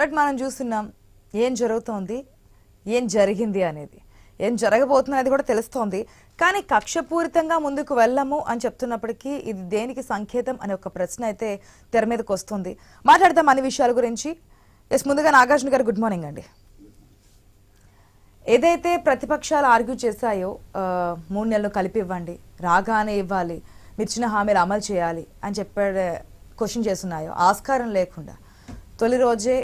But మనం చూస్తున్నాం ఏం జరుగుతోంది ఏం జరిగింది అనేది. ఏం జరగబోతుంది అనేది కూడా తెలుస్తోంది. కానీ కక్షపూరితంగా ముందుకు వెళ్ళము అని చెప్తున్నప్పటికీ ఇది దేనికి సంకేతం అనే ఒక ప్రశ్న అయితే తెర మీదకి వస్తుంది. మాట్లాడదాం అన్ని విషయాల గురించి. ఎస్ ముందుగా నాగార్జున గారు గుడ్ మార్నింగ్ అండి. ఏదైతే ప్రతిపక్షాలు ఆర్గ్యూ చేశాయో మూడు నెలలు కలిపి ఇవ్వండి రాగానే ఇవ్వాలి మిర్చిన హామీలు అమలు చేయాలి అని చెప్పే క్వశ్చన్ చేస్తున్నాయో ఆస్కారం లేకుండా. తొలి రోజే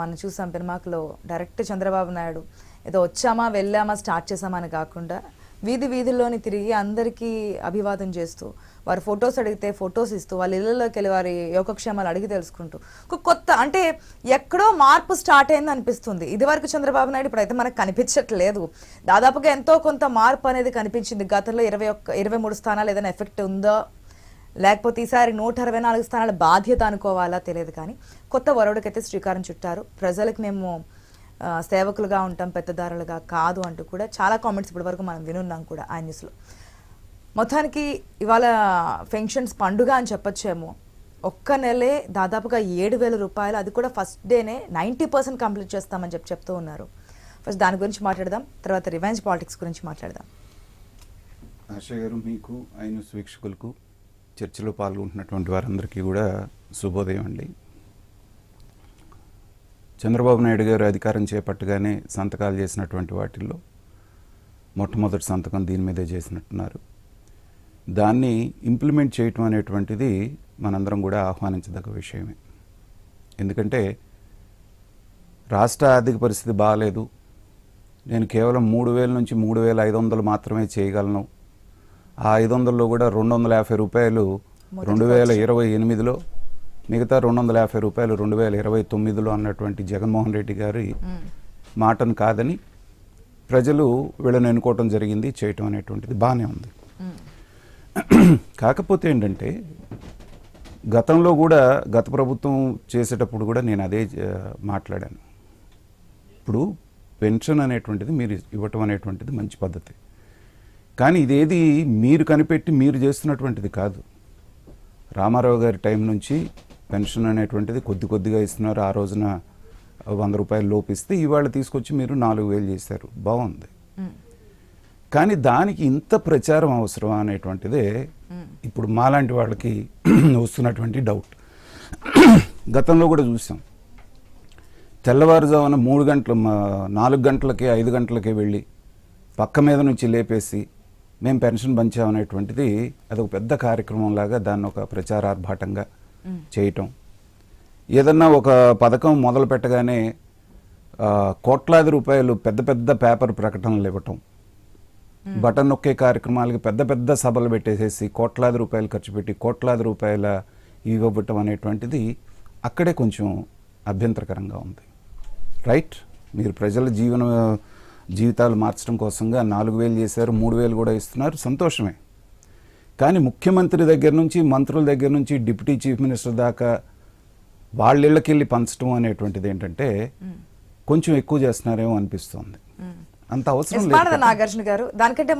మనం చూసాం పెనుమాకలో డైరెక్ట్ చంద్రబాబు నాయుడు ఏదో వచ్చామా వెళ్ళామా స్టార్ట్ చేసామా అని కాకుండా వీధి వీధుల్లోని తిరిగి అందరికీ అభివాదం చేస్తూ వారు ఫొటోస్ అడిగితే ఫొటోస్ ఇస్తూ వాళ్ళ ఇళ్ళలోకి వెళ్ళి వారి యోగక్షేమాలు అడిగి తెలుసుకుంటూ ఒక కొత్త అంటే ఎక్కడో మార్పు స్టార్ట్ అయింది అనిపిస్తుంది. ఇదివరకు చంద్రబాబు నాయుడు ఇప్పుడైతే మనకు కనిపించట్లేదు. దాదాపుగా ఎంతో కొంత మార్పు అనేది కనిపించింది. గతంలో ఇరవై ఒక్క ఇరవై మూడు స్థానాలు ఏదైనా ఎఫెక్ట్ ఉందో? లేకపోతే ఈసారి నూట అరవై నాలుగు స్థానాల బాధ్యత అనుకోవాలా తెలియదు కానీ కొత్త వరవడికైతే శ్రీకారం చుట్టారు. ప్రజలకు మేము సేవకులుగా ఉంటాం పెద్దదారులుగా కాదు అంటూ కూడా చాలా కామెంట్స్ ఇప్పటి వరకు మనం వినున్నాం కూడా ఆ న్యూస్లో మొత్తానికి ఇవాళ ఫెన్షన్స్ పండుగ అని చెప్పొచ్చేమో. ఒక్క నెలే దాదాపుగా ఏడు వేల రూపాయలు అది కూడా ఫస్ట్ డేనే నైంటీ పర్సెంట్ కంప్లీట్ చేస్తామని చెప్పి చెప్తూ ఉన్నారు. ఫస్ట్ దాని గురించి మాట్లాడదాం తర్వాత రివెంజ్ పాలిటిక్స్ గురించి మాట్లాడదాం. ఆశ గారు మీకు ఆయన వీక్షకులకు చర్చలో పాల్గొంటున్నటువంటి వారందరికీ కూడా శుభోదయం అండి. చంద్రబాబు నాయుడు గారు అధికారం చేపట్టగానే సంతకాలు చేసినటువంటి వాటిల్లో మొట్టమొదటి సంతకం దీని మీదే చేసినట్టున్నారు. దాన్ని ఇంప్లిమెంట్ చేయటం అనేటువంటిది మనందరం కూడా ఆహ్వానించదగ్గ విషయమే. ఎందుకంటే రాష్ట్ర ఆర్థిక పరిస్థితి బాగాలేదు నేను కేవలం మూడు వేల నుంచి మూడు వేల ఐదు వందలు మాత్రమే చేయగలను. ఆ ఐదు వందల్లో కూడా రెండు వందల యాభై రూపాయలు రెండు వేల ఇరవై ఎనిమిదిలో మిగతా రెండు వందల యాభై రూపాయలు రెండు వేల ఇరవై తొమ్మిదిలో అన్నటువంటి జగన్మోహన్ రెడ్డి గారి మాటను కాదని ప్రజలు వీళ్ళని ఎన్నుకోవటం జరిగింది చేయటం అనేటువంటిది బాగానే ఉంది. కాకపోతే ఏంటంటే గతంలో కూడా గత ప్రభుత్వం చేసేటప్పుడు కూడా నేను అదే మాట్లాడాను. ఇప్పుడు పెన్షన్ అనేటువంటిది మీరు ఇవ్వటం అనేటువంటిది మంచి పద్ధతి. కానీ ఇదేది మీరు కనిపెట్టి మీరు చేస్తున్నటువంటిది కాదు. రామారావు గారి టైం నుంచి పెన్షన్ అనేటువంటిది కొద్ది కొద్దిగా ఇస్తున్నారు. ఆ రోజున వంద రూపాయలు లోపిస్తే ఇవాళ తీసుకొచ్చి మీరు నాలుగు వేలు చేశారు. బాగుంది. కానీ దానికి ఇంత ప్రచారం అవసరమా అనేటువంటిదే ఇప్పుడు మాలాంటి వాళ్ళకి వస్తున్నటువంటి డౌట్. గతంలో కూడా చూసాం. తెల్లవారుజామున మూడు గంటల నాలుగు గంటలకే ఐదు గంటలకే వెళ్ళి పక్క మీద నుంచి లేపేసి మేము పెన్షన్ పంచామనేటువంటిది అది ఒక పెద్ద కార్యక్రమం లాగా దాన్ని ఒక ప్రచారార్భాటంగా చేయటం. ఏదన్నా ఒక పథకం మొదలు పెట్టగానే కోట్లాది రూపాయలు పెద్ద పెద్ద పేపర్ ప్రకటనలు ఇవ్వటం. బటన్ నొక్కే కార్యక్రమాలకి పెద్ద పెద్ద సభలు పెట్టేసేసి కోట్లాది రూపాయలు ఖర్చు పెట్టి కోట్లాది రూపాయల ఇవ్వబట్టం అనేటువంటిది అక్కడే కొంచెం అభ్యంతరకరంగా ఉంది. రైట్? మీరు ప్రజల జీవన జీవితాలు మార్చడం కోసంగా నాలుగు వేలు చేశారు మూడు వేలు కూడా ఇస్తున్నారు. సంతోషమే. కానీ ముఖ్యమంత్రి దగ్గర నుంచి మంత్రుల దగ్గర నుంచి డిప్యూటీ చీఫ్ మినిస్టర్ దాకా వాళ్ళ ఇళ్ళకి వెళ్ళి పంచడం అనేటువంటిది ఏంటంటే కొంచెం ఎక్కువ చేస్తున్నారేమో అనిపిస్తుంది. అంత అవసరం లేదు. నాగార్జున గారు దానికంటే